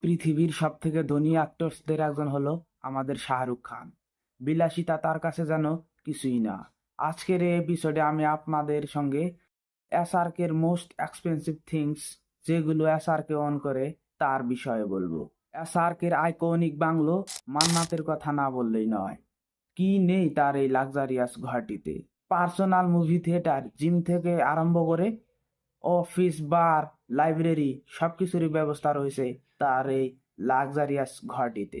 পৃথিবীর সব থেকে ধনী অ্যাক্টরসদের একজন হলো আমাদের শাহরুখ খান। বিলাসিতা তার কাছে যেন কিছুই না। আজকের এই এপিসোডে আমি আপনাদের সঙ্গে এসআরকের মোস্ট এক্সপেন্সিভ থিংস যেগুলো এসআরকে অন করে তার বিষয়ে বলব। এসআরকের আইকনিক বাংলো মান্নাতের কথা না বললেই নয়। কি নেই তার এই লাক্সারিয়াস ঘরটিতে? পার্সোনাল মুভি থিয়েটার জিম থেকে আরম্ভ করে অফিস বার লাইব্রেরি সব কিছুরই ব্যবস্থা রয়েছে তার এই লাক্সারিয়াস ঘরটিতে।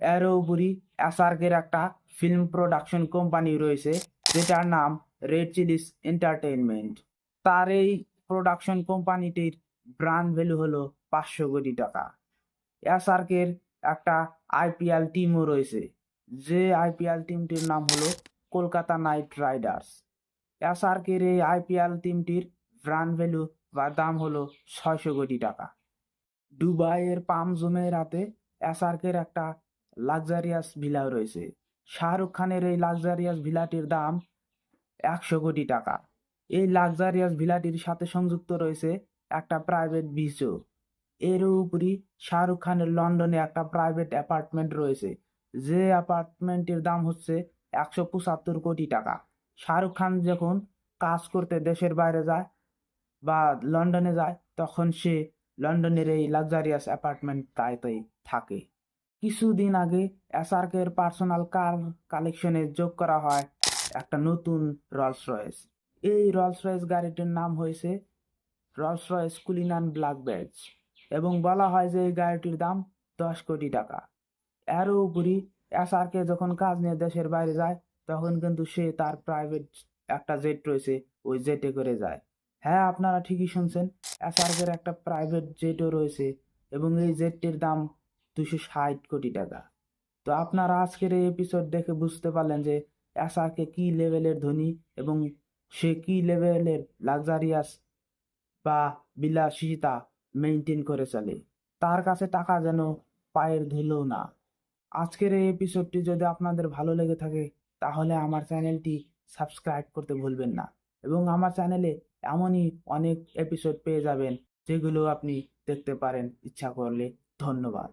এর উপরই এসআরকের একটা ফিল্ম প্রোডাকশন কোম্পানি রয়েছে, যেটার নাম রেড চিলিস এন্টারটেনমেন্ট তার এই প্রোডাকশন কোম্পানিটির ব্র্যান্ড ভ্যালু হলো পাঁচশো কোটি টাকা। এসআরকের একটা আইপিএল টিমও রয়েছে, যে আইপিএল টিমটির নাম হলো কলকাতা নাইট রাইডার্স এসআরকের এই আইপিএল টিমটির ব্র্যান্ড ভ্যালু বা দাম হলো ছয়শো কোটি টাকা। দুবাইয়ের পাম জোমের রাতে এসআরকের একটা লাক্সারিয়াস ভিলা রয়েছে। শাহরুখ খানের এই লাক্সারিয়াস ভিলাটির দাম একশো কোটি টাকা। এই লাক্সারিয়াস ভিলাটির সাথে সংযুক্ত রয়েছে একটা প্রাইভেট বিচও। এর উপরই শাহরুখ খানের লন্ডনে একটা প্রাইভেট অ্যাপার্টমেন্ট রয়েছে। যে অ্যাপার্টমেন্টের দাম হচ্ছে একশো পঁচাত্তর কোটি টাকা। শাহরুখ খান যখন কাজ করতে দেশের বাইরে যায় বা লন্ডনে যায়, তখন সে লন্ডনের এই লাক্সারিয়াস অ্যাপার্টমেন্ট তাইতেই থাকে। কিছুদিন আগে এসআরকের পার্সোনাল কার কালেকশনে যোগ করা হয় একটা নতুন রলস রয়েস এই রলস রয়েস গাড়িটির নাম হয়েছে Rolls Royce Cullinan black badge এবং বলা হয় যে এই গাড়িটির দাম দশ কোটি টাকা। এরও উপরই এসআরকে যখন কাজ নিয়ে দেশের বাইরে যায়, তখন কিন্তু সে তার প্রাইভেট একটা জেট রয়েছে, ওই জেটে করে যায়। হ্যাঁ আপনারা ঠিকই শুনছেন। এসআরকের একটা প্রাইভেট জেটও রয়েছে এবং এই জেটটির দাম দুশো ষাট কোটি টাকা। তো আপনারা আজকের এই এপিসোড দেখে বুঝতে পারলেন যে এসআরকে কি লেভেলের ধনী এবং সে কি লেভেলের লাক্সারিয়াস বা বিলাসিতা মেনটেন করে চলে। তার কাছে টাকা যেন পায়ের ধুলো না। আজকের এই এপিসোডটি যদি আপনাদের ভালো লেগে থাকে, তাহলে আমার চ্যানেলটি সাবস্ক্রাইব করতে ভুলবেন না। এবং আমার চ্যানেলে এমনই অনেক এপিসোড পেয়ে যাবেন, যেগুলো আপনি দেখতে পারেন ইচ্ছা করলে। ধন্যবাদ।